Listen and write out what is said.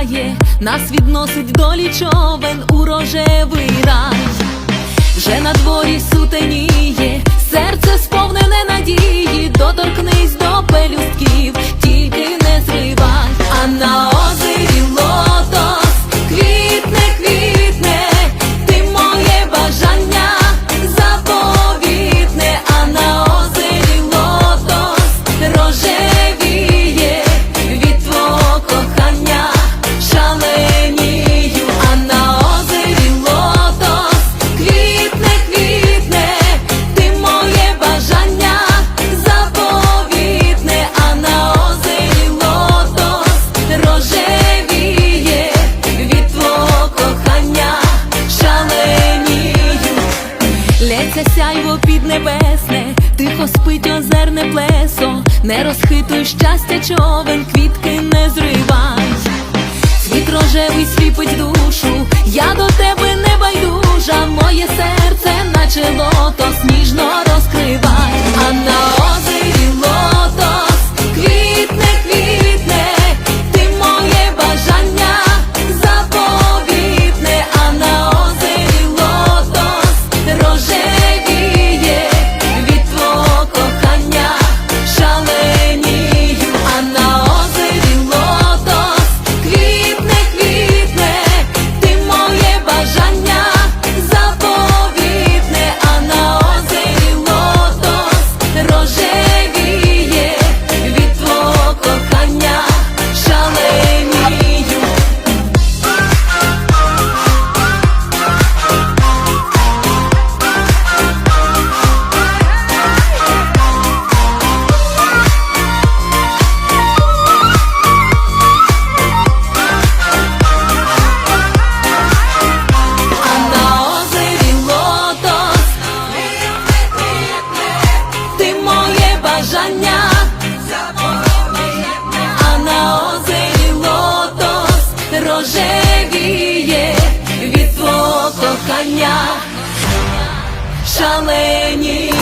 літає, нас відносить долі човен у рожевий рай. Вже на дворі сутеніє, серце сповнене надії, Лється сяйво піднебесне, тихо спить озерне плесо, не розхитуй щастя човен, квітки не зривай. Світ рожевий сліпить душу, я до тебе не байдужа, моє серце, наче лотос, бажання, а на озері лотос рожевіє від твого кохання шаленію.